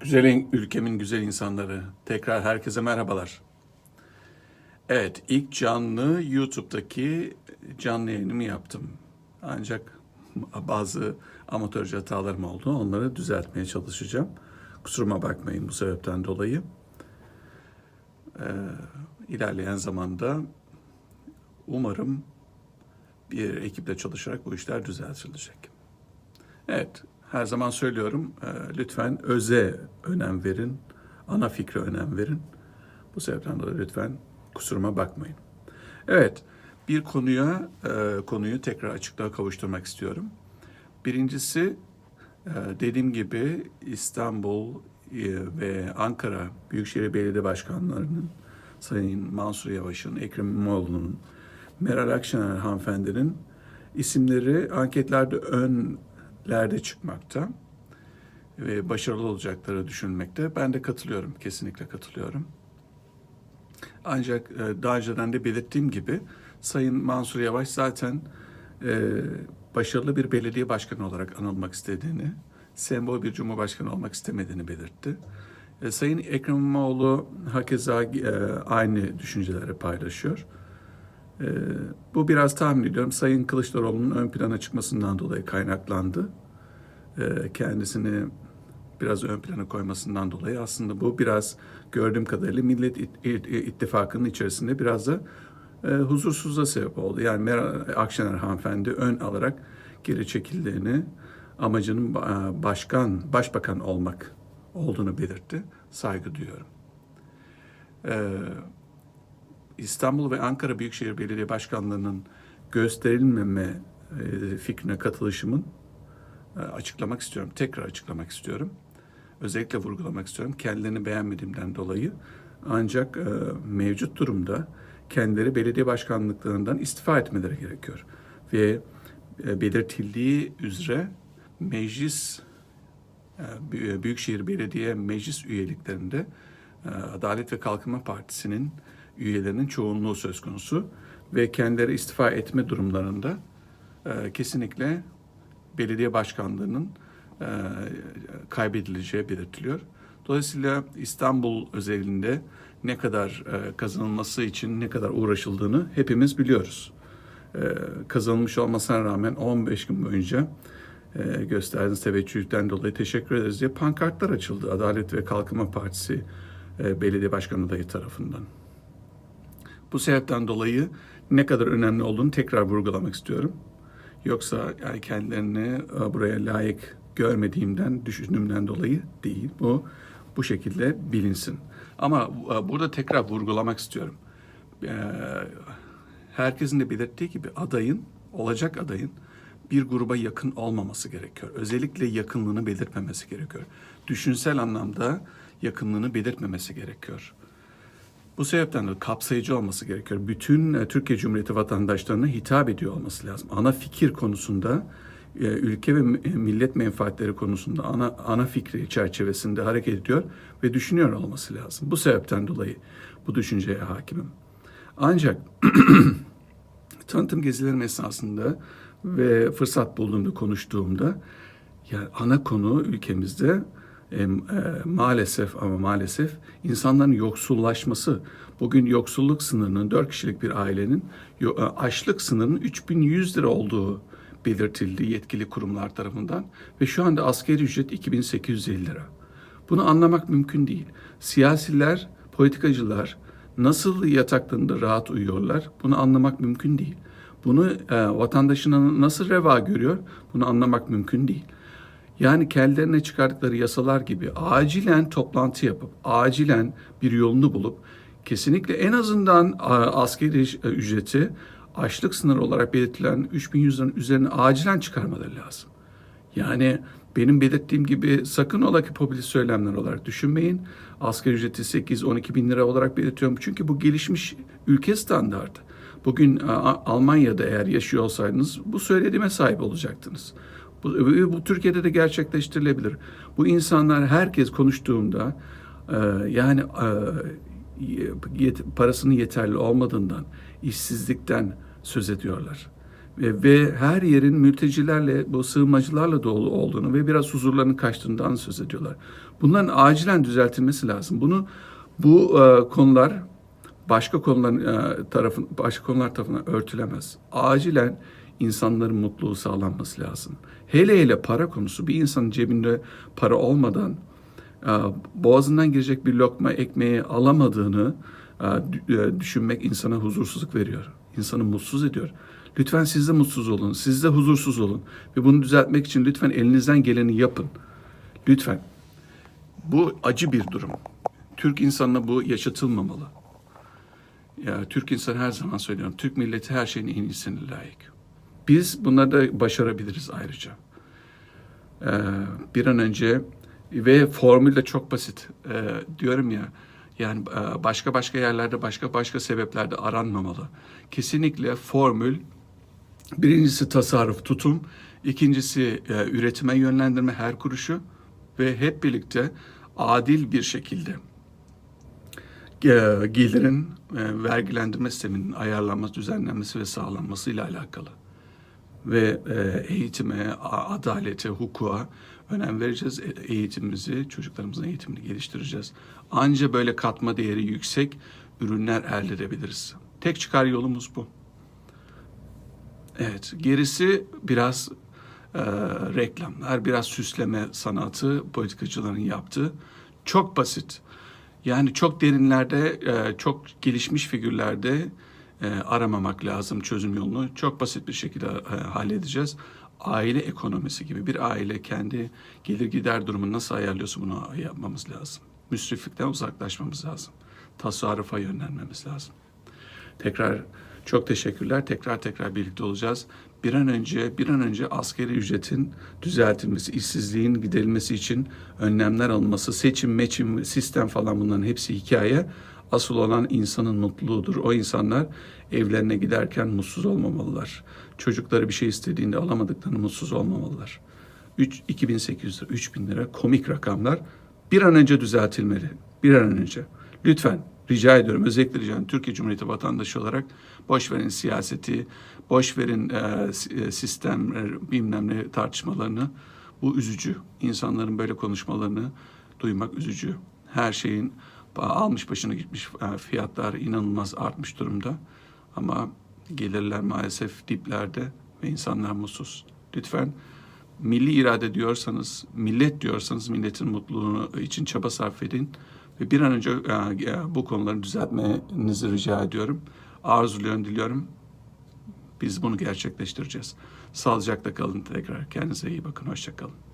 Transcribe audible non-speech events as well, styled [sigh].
Güzel ülkemin güzel insanları. Tekrar herkese merhabalar. Evet, ilk canlı YouTube'daki canlı yayınımı yaptım. Ancak bazı amatörce hatalarım oldu. Onları düzeltmeye çalışacağım. Kusuruma bakmayın bu sebepten dolayı. Ee, ilerleyen zamanda umarım bir ekiple çalışarak bu işler düzeltilecek. Evet, her zaman söylüyorum, e, lütfen öze önem verin, ana fikre önem verin. Bu sebepten dolayı lütfen kusuruma bakmayın. Evet, bir konuya e, konuyu tekrar açıklığa kavuşturmak istiyorum. Birincisi, e, dediğim gibi İstanbul e, ve Ankara Büyükşehir Belediye Başkanlarının Sayın Mansur Yavaş'ın, Ekrem İmamoğlu'nun, Meral Akşener hanımefendinin isimleri anketlerde önlerde çıkmakta ve başarılı olacakları düşünülmekte. Ben de katılıyorum, kesinlikle katılıyorum. Ancak e, daha önceden de belirttiğim gibi Sayın Mansur Yavaş zaten e, başarılı bir belediye başkanı olarak anılmak istediğini, sembol bir cumhurbaşkanı olmak istemediğini belirtti. E, Sayın Ekrem İmamoğlu hakeza aynı düşünceleri paylaşıyor. Bu biraz tahmin ediyorum Sayın Kılıçdaroğlu'nun ön plana çıkmasından dolayı kaynaklandı. E, kendisini biraz ön plana koymasından dolayı aslında bu biraz gördüğüm kadarıyla Millet İt- İt- İttifakı'nın içerisinde biraz da e, huzursuzluğa sebep oldu. Yani Akşener hanımefendi ön alarak geri çekildiğini, amacının ba- başkan, başbakan olmak olduğunu belirtti. Saygı duyuyorum. Ee, İstanbul ve Ankara Büyükşehir Belediye Başkanlığı'nın gösterilmeme e, fikrine katılışımın e, açıklamak istiyorum. Tekrar açıklamak istiyorum. Özellikle vurgulamak istiyorum. Kendilerini beğenmediğimden dolayı. Ancak e, mevcut durumda kendileri belediye başkanlıklarından istifa etmeleri gerekiyor. Ve e, belirtildiği üzere meclis e, Büy- Büyükşehir Belediye Meclis üyeliklerinde e, Adalet ve Kalkınma Partisi'nin üyelerinin çoğunluğu söz konusu ve kendileri istifa etme durumlarında e, kesinlikle belediye başkanlığının e, kaybedileceği belirtiliyor. Dolayısıyla İstanbul özelinde ne kadar e, kazanılması için ne kadar uğraşıldığını hepimiz biliyoruz. E, kazanılmış olmasına rağmen 15 gün boyunca e, gösterdiğiniz teveccühten dolayı teşekkür ederiz diye pankartlar açıldı Adalet ve Kalkınma Partisi e, belediye başkanı adayı tarafından. Bu sebepten dolayı ne kadar önemli olduğunu tekrar vurgulamak istiyorum. Yoksa yani kendilerini e, buraya layık görmediğimden, düşündüğümden dolayı değil. Bu bu şekilde bilinsin. Ama e, burada tekrar vurgulamak istiyorum. E, Herkesin de belirttiği gibi adayın, olacak adayın bir gruba yakın olmaması gerekiyor. Özellikle yakınlığını belirtmemesi gerekiyor. Düşünsel anlamda yakınlığını belirtmemesi gerekiyor. Bu sebepten de kapsayıcı olması gerekiyor. Bütün e, Türkiye Cumhuriyeti vatandaşlarına hitap ediyor olması lazım. Ana fikir konusunda, e, ülke ve e, millet menfaatleri konusunda ana ana fikri çerçevesinde hareket ediyor ve düşünüyor olması lazım. Bu sebepten dolayı bu düşünceye hakimim. Ancak [clears throat] tanıtım gezilerim esnasında ve fırsat bulduğumda konuştuğumda yani ana konu ülkemizde e, e, maalesef ama maalesef insanların yoksullaşması. Bugün yoksulluk sınırının 4 kişilik bir ailenin e, açlık sınırının 3100 lira olduğu belirtildi yetkili kurumlar tarafından ve şu anda asgari ücret 2850 lira. Bunu anlamak mümkün değil. Siyasiler, politikacılar nasıl yataklarında rahat uyuyorlar bunu anlamak mümkün değil. Bunu e, vatandaşına nasıl reva görüyor bunu anlamak mümkün değil. Yani kendilerine çıkardıkları yasalar gibi acilen toplantı yapıp, acilen bir yolunu bulup, kesinlikle en azından askeri ücreti açlık sınırı olarak belirtilen 3100 liranın üzerine acilen çıkarmaları lazım. Yani benim belirttiğim gibi sakın ola ki popülist söylemler olarak düşünmeyin. Asgari ücreti 8-12 bin lira olarak belirtiyorum. Çünkü bu gelişmiş ülke standartı. Bugün Almanya'da eğer yaşıyor olsaydınız bu söylediğime sahip olacaktınız. Bu, bu Türkiye'de de gerçekleştirilebilir. Bu insanlar herkes konuştuğunda e, yani e, yet, parasının yeterli olmadığından, işsizlikten söz ediyorlar. ve, ve her yerin mültecilerle, bu sığınmacılarla dolu olduğunu ve biraz huzurlarının kaçtığından söz ediyorlar. Bunların acilen düzeltilmesi lazım. Bunu bu e, konular başka konuların e, tarafın başka konular tarafından örtülemez. Acilen insanların mutluluğu sağlanması lazım. Hele hele para konusu bir insanın cebinde para olmadan e, boğazından girecek bir lokma ekmeği alamadığını e, e, düşünmek insana huzursuzluk veriyor. İnsanı mutsuz ediyor. Lütfen siz de mutsuz olun, siz de huzursuz olun ve bunu düzeltmek için lütfen elinizden geleni yapın. Lütfen. Bu acı bir durum. Türk insanına bu yaşatılmamalı. Ya Türk insanı her zaman söylüyorum. Türk milleti her şeyin en iyisine layık. Biz bunları da başarabiliriz ayrıca. Ee, bir an önce ve formül de çok basit. Ee, diyorum ya yani e, başka başka yerlerde başka başka sebeplerde aranmamalı. Kesinlikle formül birincisi tasarruf tutum, ikincisi e, üretime yönlendirme her kuruşu ve hep birlikte adil bir şekilde e, gelirin e, vergilendirme sisteminin ayarlanması, düzenlenmesi ve sağlanması ile alakalı. Ve e, eğitime, adalete, hukuka önem vereceğiz. E- Eğitimimizi, çocuklarımızın eğitimini geliştireceğiz. Anca böyle katma değeri yüksek ürünler elde edebiliriz. Tek çıkar yolumuz bu. Evet, gerisi biraz e, reklamlar, biraz süsleme sanatı politikacıların yaptığı. Çok basit. Yani çok derinlerde, e, çok gelişmiş figürlerde e, aramamak lazım çözüm yolunu. Çok basit bir şekilde e, halledeceğiz. Aile ekonomisi gibi bir aile kendi gelir gider durumunu nasıl ayarlıyorsa bunu yapmamız lazım. Müsriflikten uzaklaşmamız lazım. Tasarrufa yönlenmemiz lazım. Tekrar çok teşekkürler. Tekrar tekrar birlikte olacağız. Bir an önce bir an önce askeri ücretin düzeltilmesi, işsizliğin giderilmesi için önlemler alınması, seçim, meçim, sistem falan bunların hepsi hikaye. Asıl olan insanın mutluluğudur. O insanlar evlerine giderken mutsuz olmamalılar. Çocukları bir şey istediğinde alamadıklarını mutsuz olmamalılar. 3, 2800 lira, 3000 lira komik rakamlar bir an önce düzeltilmeli. Bir an önce. Lütfen rica ediyorum özellikle rica ediyorum Türkiye Cumhuriyeti vatandaşı olarak boş verin siyaseti, boş verin e, si- sistem e, bilmem ne tartışmalarını. Bu üzücü. İnsanların böyle konuşmalarını duymak üzücü. Her şeyin almış başına gitmiş e, fiyatlar inanılmaz artmış durumda. Ama gelirler maalesef diplerde ve insanlar mutsuz. Lütfen milli irade diyorsanız, millet diyorsanız milletin mutluluğu için çaba sarf edin. Ve bir an önce e, e, bu konuları düzeltmenizi rica ediyorum. Arzuluyorum, diliyorum. Biz bunu gerçekleştireceğiz. Sağlıcakla kalın tekrar. Kendinize iyi bakın. Hoşça kalın.